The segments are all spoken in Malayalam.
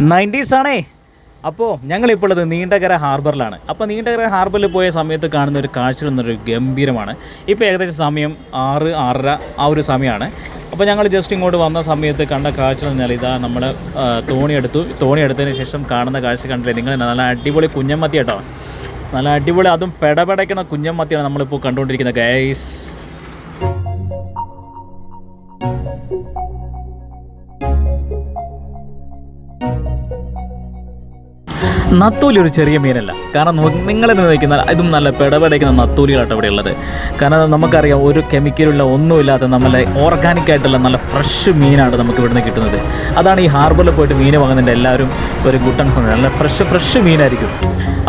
നയന്റീസ് ആണേ. അപ്പോൾ ഞങ്ങളിപ്പോൾ ഉള്ളത് നീണ്ടകര ഹാർബറിലാണ്. അപ്പോൾ നീണ്ടകര ഹാർബറിൽ പോയ സമയത്ത് കാണുന്ന ഒരു കാഴ്ചകൾ എന്നൊരു ഗംഭീരമാണ്. ഇപ്പോൾ ഏകദേശം സമയം ആറ് ആറര ആ ഒരു സമയമാണ് അപ്പോൾ ഞങ്ങൾ ജസ്റ്റ് ഇങ്ങോട്ട് വന്ന സമയത്ത് കണ്ട കാഴ്ചകൾ എന്ന് പറഞ്ഞാൽ ഇതാ നമ്മൾ തോണി എടുത്തു തോണി എടുത്തതിന് ശേഷം കാണുന്ന കാഴ്ച കണ്ടില്ലേ? നിങ്ങൾ നല്ല അടിപൊളി കുഞ്ഞമ്മത്തി കേട്ടോ. നല്ല അടിപൊളി അതും പെടപെടയ്ക്കണ കുഞ്ഞമ്മത്തിയാണ് നമ്മളിപ്പോൾ കണ്ടുകൊണ്ടിരിക്കുന്നത് ഗൈസ് നത്തൂലി ഒരു ചെറിയ മീനല്ല. കാരണം നിങ്ങളെ നോക്കുന്ന ഇതും നല്ല പിടപെടയ്ക്കുന്ന നത്തൂലികളാട്ടോ ഇവിടെ ഉള്ളത് കാരണം നമുക്കറിയാം ഒരു കെമിക്കലുള്ള ഒന്നുമില്ലാത്ത നമ്മളെ ഓർഗാനിക് ആയിട്ടുള്ള നല്ല ഫ്രഷ് മീനാണ് നമുക്ക് ഇവിടുന്ന് കിട്ടുന്നത്. അതാണ് ഈ ഹാർബറിൽ പോയിട്ട് മീൻ വാങ്ങുന്നതിന്റെ എല്ലാവരും ഒരു ഗുട്ടൻസ് നല്ല ഫ്രഷ് ഫ്രഷ് മീനായിരിക്കും.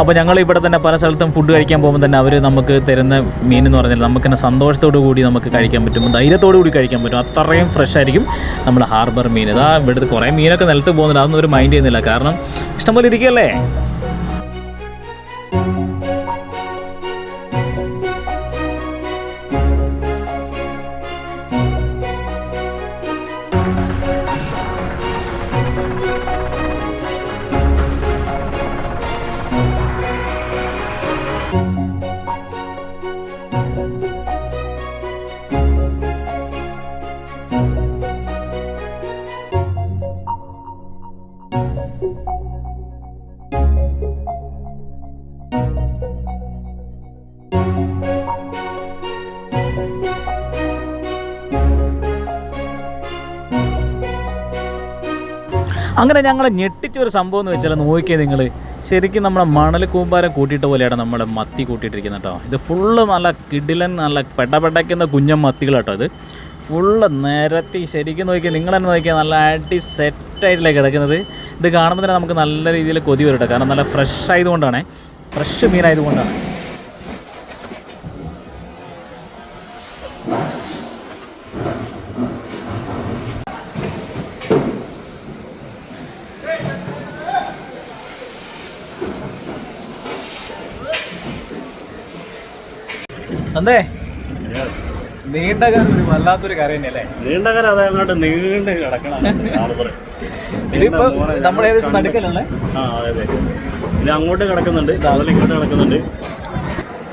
അപ്പോൾ ഞങ്ങൾ ഇവിടെ തന്നെ പല സ്ഥലത്തും ഫുഡ് കഴിക്കാൻ പോകുമ്പോൾ തന്നെ അവർ നമുക്ക് തരുന്ന മീൻ എന്ന് പറഞ്ഞാൽ നമുക്ക് തന്നെ സന്തോഷത്തോടു കൂടി നമുക്ക് കഴിക്കാൻ പറ്റും. ധൈര്യത്തോടു കൂടി കഴിക്കാൻ പറ്റും. അത്രയും ഫ്രഷ് ആയിരിക്കും നമ്മുടെ ഹാർബർ മീൻ. ഇതാ ഇവിടുത്തെ കുറേ മീനൊക്കെ നിലത്ത് പോകുന്നില്ല അതൊന്നും ഒരു മൈൻഡ് ചെയ്യുന്നില്ല. കാരണം ഇഷ്ടംപോലെ ഇരിക്കുകയല്ലേ? അങ്ങനെ ഞങ്ങളെ ഞെട്ടിച്ച ഒരു സംഭവം എന്ന് വെച്ചാൽ നോക്കിയേ നിങ്ങൾ. ശരിക്കും നമ്മുടെ മണൽ കൂമ്പാരം കൂട്ടിയിട്ട പോലെയാണ് നമ്മുടെ മത്തി കൂട്ടിയിട്ടിരിക്കുന്നത് കേട്ടോ. ഇത് ഫുള്ള് നല്ല കിടിലൻ നല്ല പെടപെടയ്ക്കുന്ന കുഞ്ഞൻ മത്തികൾ കേട്ടോ ഇത്. ഫുള്ള് നിരത്തി ശരിക്കും നോക്കിയാൽ നിങ്ങൾ തന്നെ നോക്കിയാൽ നല്ല അടി സെറ്റായിട്ടല്ലേ കിടക്കുന്നത്. ഇത് കാണുമ്പോൾ തന്നെ നമുക്ക് നല്ല രീതിയിൽ കൊതി വരട്ടെ കാരണം നല്ല ഫ്രഷ് ആയതുകൊണ്ടാണ്. ഫ്രഷ് മീനായതുകൊണ്ടാണ് അതെ നീണ്ട കാലം ഒരു വല്ലാത്തൊരു കറി തന്നെയല്ലേ നീണ്ടകര അത് അങ്ങോട്ട് നീണ്ട് കിടക്കണം ഹാർബർ ഇതിപ്പോ നമ്മൾ ഏകദേശം നടുക്കലല്ലേ ആ അതെ അതെ. ഇത് അങ്ങോട്ട് കിടക്കുന്നുണ്ട് അതിൽ ഇങ്ങോട്ട് കിടക്കുന്നുണ്ട്.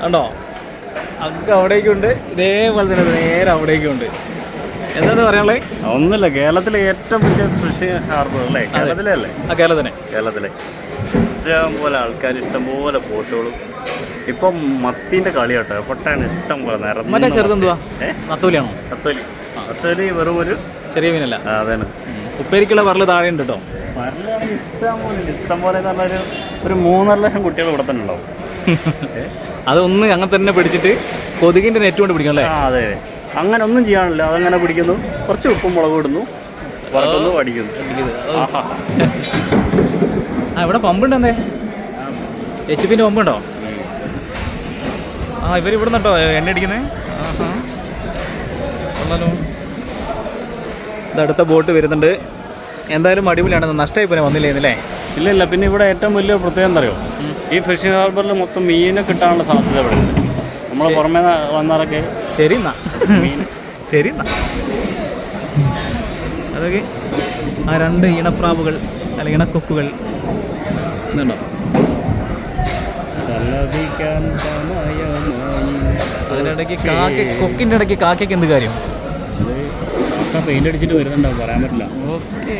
കണ്ടോ? അങ്ങ് അവിടേക്കുണ്ട് ഇതേപോലെ തന്നെ നേരെ അവിടേക്കുണ്ട്. എന്താന്ന് പറയാനുള്ളത്? ഒന്നുമില്ല കേരളത്തിലെ ഏറ്റവും വലിയ കൃഷി ഹാർബർ അല്ലേ? കേരളത്തിലെ അല്ലേ? ആ കേരളത്തിനെ കേരളത്തിലെ. ഇഷ്ടം പോലെ ആൾക്കാർ ഇഷ്ടം പോലെ ബോട്ടുകളും ഇപ്പം മത്തിന്റെ കളി കേട്ടോ പൊട്ടാണ് ഇഷ്ടം പോലെ മറ്റേ ചെറുതെന്തുവാ? നത്തൂലിയാണോ? കത്തോലി കത്തോലി വെറും ഒരു ചെറിയ മീനല്ല. അതെ അതാണ്. ഉപ്പേരിക്കുള്ള വറൽ താഴെ ഉണ്ട് കേട്ടോ ഇഷ്ടം പോലെ ഇഷ്ടം പോലെ എന്ന് ഒരു മൂന്നര ലക്ഷം കുട്ടികൾ ഇവിടെ തന്നെ ഉണ്ടാവും. അതൊന്ന് അങ്ങനെ തന്നെ പിടിച്ചിട്ട് കൊതുകിന്റെ നെറ്റ് കൊണ്ട് പിടിക്കണം അല്ലേ? അതെ അങ്ങനെ ഒന്നും ചെയ്യാനില്ല. അതങ്ങനെ പിടിക്കുന്നു. കുറച്ച് ഉപ്പും മുളക് ഇടുന്നു. വറക്കുന്നു അടിക്കുന്നു. ആ ഇവിടെ പമ്പുണ്ടെന്നേ എച്ച് പിന്റെ പമ്പുണ്ടോ? ആ ഇവർ ഇവിടെ നിട്ടോ എണ്ണ അടിക്കുന്നത് കൊള്ളാലോ. ഇത് അടുത്ത ബോട്ട് വരുന്നുണ്ട്. എന്തായാലും അടിപൊളിയാണ്. നഷ്ടമായി പോലെ വന്നില്ലേ ഇല്ല ഇല്ല. പിന്നെ ഇവിടെ ഏറ്റവും വലിയ പ്രത്യേകം എന്തറിയോ ഈ ഫിഷിംഗ് ഹാർബറിൽ മൊത്തം മീനെ കിട്ടാനുള്ള സാധ്യത ഇവിടെ നമ്മൾ പുറമേ വന്നാലൊക്കെ ശരി എന്നാ. മീൻ. ശരി എന്നാ. അതൊക്കെ ആ രണ്ട് ഇണപ്രാവുകൾ അല്ലെങ്കിൽ ഇണക്കൊക്കുകൾ. ഇതുണ്ടോ? അതിനിടയ്ക്ക് കാക്ക കൊക്കിന്റെ ഇടയ്ക്ക് കാക്കയ്ക്ക് എന്ത് കാര്യം? പെയിന്റ് അടിച്ചിട്ട് വരുന്നുണ്ടാവും പറയാൻ പറ്റില്ല. ഓക്കെ.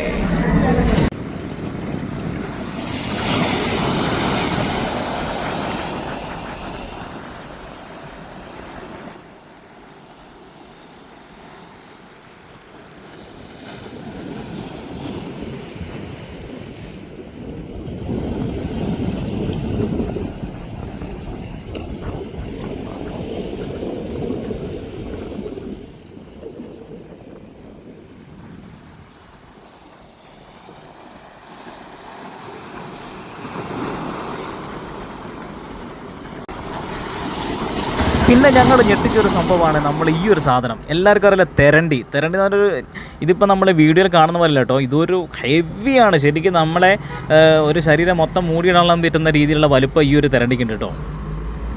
പിന്നെ ഞങ്ങൾ ഞെട്ടിച്ചൊരു സംഭവമാണ് നമ്മൾ ഈ ഒരു സാധനം. എല്ലാവർക്കും അറിയില്ല തെരണ്ടി. തെരണ്ടി എന്ന് പറഞ്ഞൊരു ഇതിപ്പോൾ നമ്മൾ വീഡിയോയിൽ കാണുന്ന പോലെ കേട്ടോ. ഇതൊരു ഹെവിയാണ്. ശരിക്കും നമ്മളെ ഒരു ശരീരം മൊത്തം മൂടിയിടാൻ പറ്റുന്ന രീതിയിലുള്ള വലുപ്പം ഈ ഒരു തെരണ്ടിക്കുണ്ട് കേട്ടോ.